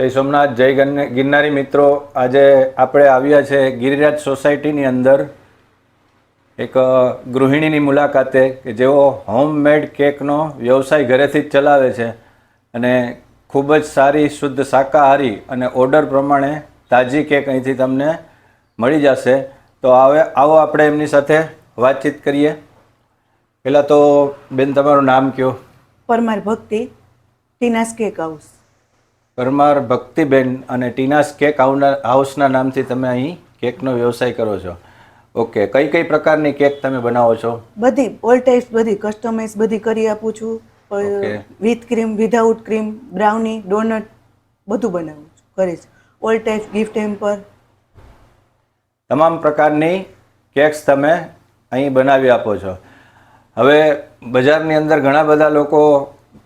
જય સોમનાથ, જય ગિરનારી મિત્રો. આજે આપણે આવ્યા છે ગિરિરાજ સોસાયટીની અંદર એક ગૃહિણીની મુલાકાતે કે જેઓ હોમમેડ કેકનો વ્યવસાય ઘરેથી જ ચલાવે છે અને ખૂબ જ સારી, શુદ્ધ શાકાહારી અને ઓર્ડર પ્રમાણે તાજી કેક અહીંથી તમને મળી જશે. તો આવે, આવો આપણે એમની સાથે વાતચીત કરીએ. પહેલાં તો, બેન, તમારું નામ કયો? પરમાર ભક્તિ, ટીનાસ કેક હાઉસ પરમાર ભક્તિબેન અને ટીનાસ કેક હાઉસના નામથી તમે અહીં કેકનો વ્યવસાય કરો છો. ઓકે કઈ કઈ પ્રકારની કેક તમે બનાવો છો? બધી ઓલ ટાઈપ્સ બધી કસ્ટમાઇઝ બધી કરી આપું છું. With cream without cream brownie donut બધું બનાવું છું જ. ઓલ ટાઈપ ગિફ્ટ એમ્પર તમામ પ્રકારની કેક્સ તમે અહીં બનાવી આપો છો. હવે બજારની અંદર ઘણા બધા લોકો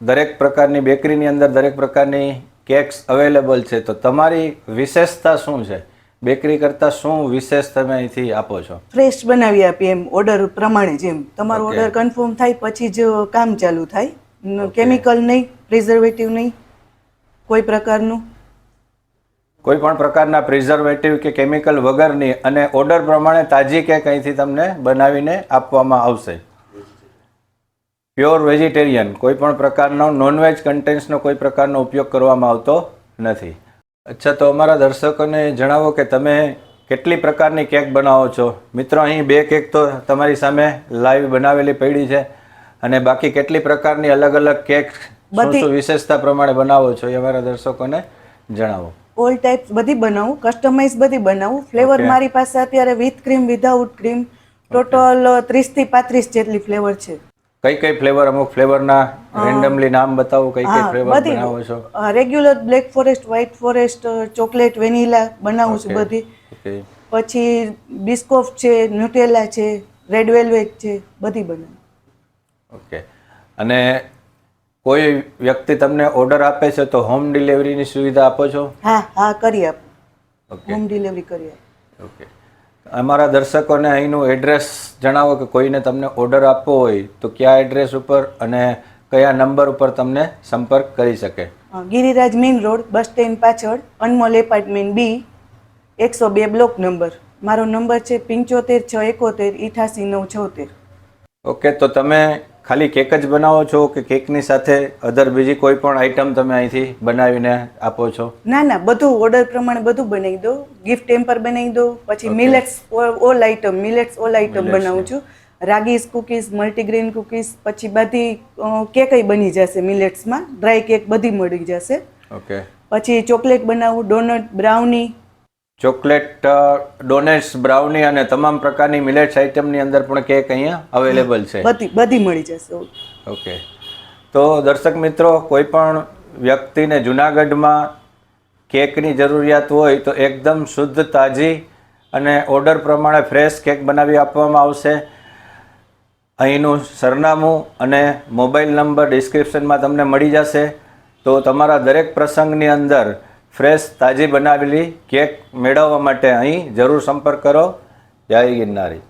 દરેક પ્રકારની બેકરીની અંદર દરેક પ્રકારની કેક્સ અવેલેબલ છે તો તમારી વિશેષતા શું છે? બેકરી કરતાં શું વિશેષ તમે અહીંથી આપો છો? ફ્રેશ બનાવી આપીએ એમ ઓર્ડર પ્રમાણે જેમ. તમારો ઓર્ડર કન્ફર્મ થાય પછી જ કામ ચાલુ થાય. કેમિકલ નહીં પ્રિઝર્વેટિવ નહીં કોઈ પ્રકારનું. કોઈ પણ પ્રકારના પ્રિઝર્વેટિવ કે કેમિકલ વગરની અને ઓર્ડર પ્રમાણે તાજી કેક અહીંથી તમને બનાવીને આપવામાં આવશે. પ્યોર વેજીટેરિયન કોઈ પણ પ્રકારનો નોનવેજ કન્ટેન્ટ્સનો કોઈ પ્રકારનો ઉપયોગ કરવામાં આવતો નથી. અચ્છા તો અમારા દર્શકોને જણાવો કે તમે કેટલી પ્રકારની કેક બનાવો છો? મિત્રો અહીં બે કેક તો તમારી સામે લાઈવ બનાવેલી પડી છે અને બાકી કેટલી પ્રકારની અલગ અલગ કેક શું વિશેષતા પ્રમાણે બનાવો છો એ અમારા દર્શકોને જણાવો. ઓલ ટાઈપ્સ બધી બનાવું કસ્ટમાઇઝ બધી બનાવું. ફ્લેવર મારી પાસે અત્યારે with cream without cream total ત્રીસથી પાંત્રીસ જેટલી ફ્લેવર છે. કઈ કઈ ફ્લેવર અમુક ફ્લેવરના રેન્ડમલી નામ બતાવો કઈ કઈ ફ્લેવર બનાવો છો? Regular black forest white forest chocolate vanilla બનાવું છું બધી. પછી બિસ્કોફ છે ન્યુટેલા છે રેડ વેલ્વેટ છે બધી બનાવું. ઓકે. અને કોઈ વ્યક્તિ તમને ઓર્ડર આપે છે તો હોમ ડિલિવરીની સુવિધા આપો છો? હા હા કરી આપો. હોમ ડિલિવરી કરી આપો. ઓકે. અમારા દર્શકોને અહીંનું એડ્રેસ જણાવો કે કોઈને તમને ઓર્ડર આપવો હોય તો કયા એડ્રેસ ઉપર અને કયા નંબર ઉપર તમને સંપર્ક કરી શકે? Giriraj main road bus stand પાછળ અનમોલ એપાર્ટમેન્ટ બી એકસો બે બ્લોક નંબર. મારો નંબર છે પંચોતેર છ એકોતેર ઇઠાસી નવ છોતેર. ઓકે તો તમે ખાલી કેક જ બનાવો છો કે કેકની સાથે અધર બીજી કોઈ પણ આઈટમ તમે અહીંથી બનાવીને આપો છો? ના ના બધું ઓર્ડર પ્રમાણે બધું બનાવી દો. ગિફ્ટ ટેમ્પર બનાવી દો. પછી millets all item millets all item બનાવું છું. રાગીસ કુકીઝ મલ્ટીગ્રેન કુકીઝ પછી બધી કેકય બની જશે મિલેટ્સમાં ડ્રાય કેક બધી મળી જશે. ઓકે પછી ચોકલેટ બનાવું donut brownie chocolate donuts brownie અને તમામ પ્રકારની મિલેટ્સ આઇટમની અંદર પણ કેક અહીંયા અવેલેબલ છે. બધી બધી મળી જશે. ઓકે. તો દર્શક મિત્રો કોઈ પણ વ્યક્તિને જુનાગઢમાં કેકની જરૂરિયાત હોય તો એકદમ શુદ્ધ તાજી અને ઓર્ડર પ્રમાણે ફ્રેશ કેક બનાવી આપવામાં આવશે. અહીંનું સરનામું અને મોબાઈલ નંબર ડિસ્ક્રિપ્શનમાં તમને મળી જશે. તો તમારા દરેક પ્રસંગની અંદર ફ્રેશ તાજી બનાવેલી કેક મેળવવા માટે અહીં જરૂર સંપર્ક કરો. જય ગિરનારી.